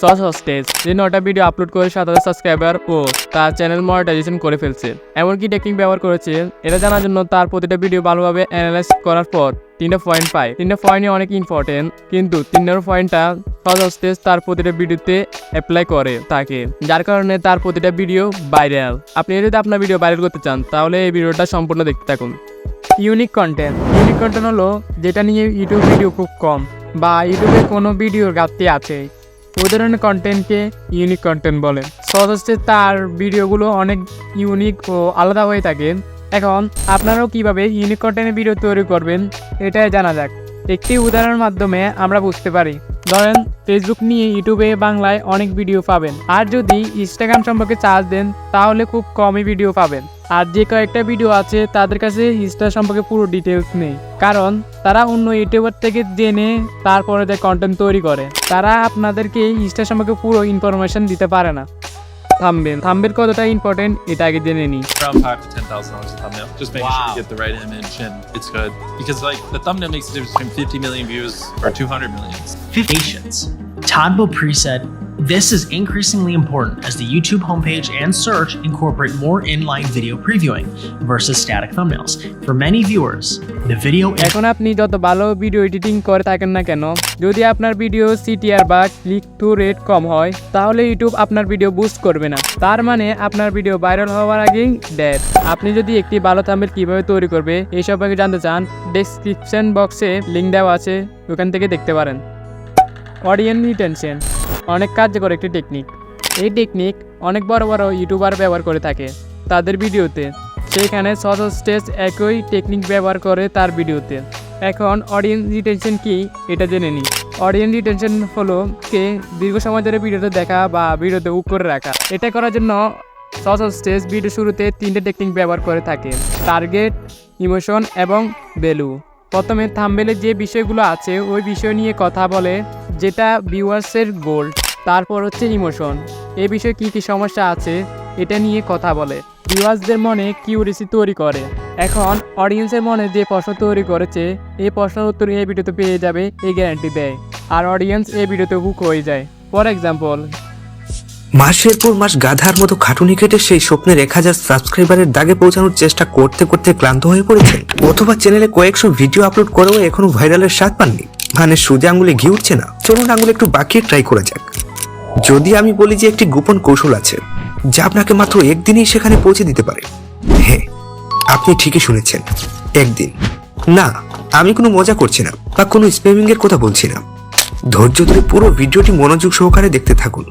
Sauce hostage যে নটা video upload করে সাত হাজার সাবস্ক্রাইবার ও তার চ্যানেল মনিটাইজেশন করে ফেলছে। এমনকি টেকনিক ব্যবহার করেছে, এটা জানার জন্য তার প্রতিটা ভিডিও ভালোভাবে অ্যানালাইজ করার পর তিনটা পয়েন্ট পায়। তিনটা পয়েন্টই অনেক ইম্পর্টেন্ট কিন্তু তিন নম্বর পয়েন্টটা হস্টেজ তার প্রতিটা ভিডিওতে অ্যাপ্লাই করে তাকে যার কারণে তার প্রতিটা ভিডিও ভাইরাল আপনি যদি আপনার ভিডিও ভাইরাল করতে চান, তাহলে এই ভিডিওটা সম্পূর্ণ দেখতে থাকুন। ইউনিক কন্টেন্ট ইউনিক কন্টেন্ট হলো যেটা নিয়ে ইউটিউব ভিডিও খুব কম, বা ইউটিউবে কোনো ভিডিওর ঘাটতি আছে। ওই ধরনের কন্টেন্টকে ইউনিক কন্টেন্ট বলে। সহজ হচ্ছে তার ভিডিওগুলো অনেক ইউনিক ও আলাদা হয়ে থাকে। এখন আপনারাও কীভাবে ইউনিক কন্টেন্টের ভিডিও তৈরি করবেন, এটাই জানা যাক। একটি উদাহরণের মাধ্যমে আমরা বুঝতে পারি। ধরেন ফেসবুক নিয়ে ইউটিউবে বাংলায় অনেক ভিডিও পাবেন। আর যদি ইনস্টাগ্রাম সম্পর্কে চার্জ দেন, তাহলে খুব কমই ভিডিও পাবেন। আর যে কয়েকটা ভিডিও আছে তাদের কাছে হিস্টার সম্পর্কে পুরো ডিটেলস নেই। কারণ তারা অন্য ইউটিউবার থেকে জেনে তারপরে তাদের কন্টেন্ট তৈরি করে। তারা আপনাদেরকে হিস্টার সম্পর্কে পুরো ইনফরমেশন দিতে পারে না। থামবেন। থাম্বেল কতটা ইম্পর্টেন্ট এটা আগে জেনে নি ছাড়বো preset this is increasingly important as the YouTube homepage and search incorporate more inline video previewing versus static thumbnails. For many viewers, the video এখন আপনি যত ভালো ভিডিও এডিটিং করে থাকেন না কেন যদি আপনার ভিডিও সিটিআর বা ক্লিক টু রেট কম হয় তাহলে ইউটিউব আপনার ভিডিও বুস্ট করবে না। তার মানে আপনার ভিডিও ভাইরাল হওয়ার আগেই ডেড আপনি যদি একটি ভালো থাম্বেল কীভাবে তৈরি করবে এই সম্পর্কে জানতে চান ডেসক্রিপশন বক্সে লিঙ্ক দেওয়া আছে ওখান থেকে দেখতে পারেন। অডিয়েন্স রিটেনশন অনেক কার্যকর একটি টেকনিক এই টেকনিক অনেক বড় বড় ইউটিউবার ব্যবহার করে থাকে তাদের ভিডিওতে। সেইখানে সহজ স্টেজ একই টেকনিক ব্যবহার করে তার ভিডিওতে। এখন অডিয়েন্স রিটেনশন কি, এটা জেনে নিই। অডিয়েন্স রিটেনশন হলো কে দীর্ঘ সময় ধরে ভিডিওতে দেখা বা ভিডিওতে উপ করে রাখা। এটা করার জন্য সহজ স্টেজ ভিডিও শুরুতে তিনটে টেকনিক ব্যবহার করে থাকে। টার্গেট ইমোশন এবং ভ্যালু প্রথমে থাম্বেলে যে বিষয়গুলো আছে, ওই বিষয় নিয়ে কথা বলে, যেটা ভিউয়ার্সের গোল তারপর হচ্ছে ইমোশন এ বিষয়ে কী কী সমস্যা আছে, এটা নিয়ে কথা বলে। ভিউয়ার্সদের মনে কিউরিসি তৈরি করে। এখন অডিয়েন্সের মনে যে প্রশ্ন তৈরি করেছে, এই প্রশ্নের উত্তর এই ভিডিওতে পেয়ে যাবে, এই গ্যারান্টি দেয়। আর অডিয়েন্স এই ভিডিওতে হুক হয়ে যায়। ফর এক্সাম্পল মাসের পর মাস গাধার মতো খাটুনি কেটে সেই স্বপ্নের এক হাজার সাবস্ক্রাইবারের দাগে পৌঁছানোর চেষ্টা করতে করতে ক্লান্ত হয়ে পড়েছেন। অথবা চ্যানেলে কয়েকশো ভিডিও আপলোড করেও এখনও ভাইরালের স্বাদ পাননি। মানে সোজা আঙুলে ঘি উঠছে না। চলুন আঙুলে একটু বাকিয়ে ট্রাই করা যাক। যদি আমি বলি যে একটি গোপন কৌশল আছে, যা আপনাকে মাত্র একদিনেই সেখানে পৌঁছে দিতে পারে। হ্যাঁ আপনি ঠিকই শুনেছেন। একদিন। না, আমি কোনো মজা করছি না বা কোনো স্প্যামিং এর কথা বলছি না। ধৈর্য ধরে পুরো ভিডিওটি মনোযোগ সহকারে দেখতে থাকুন।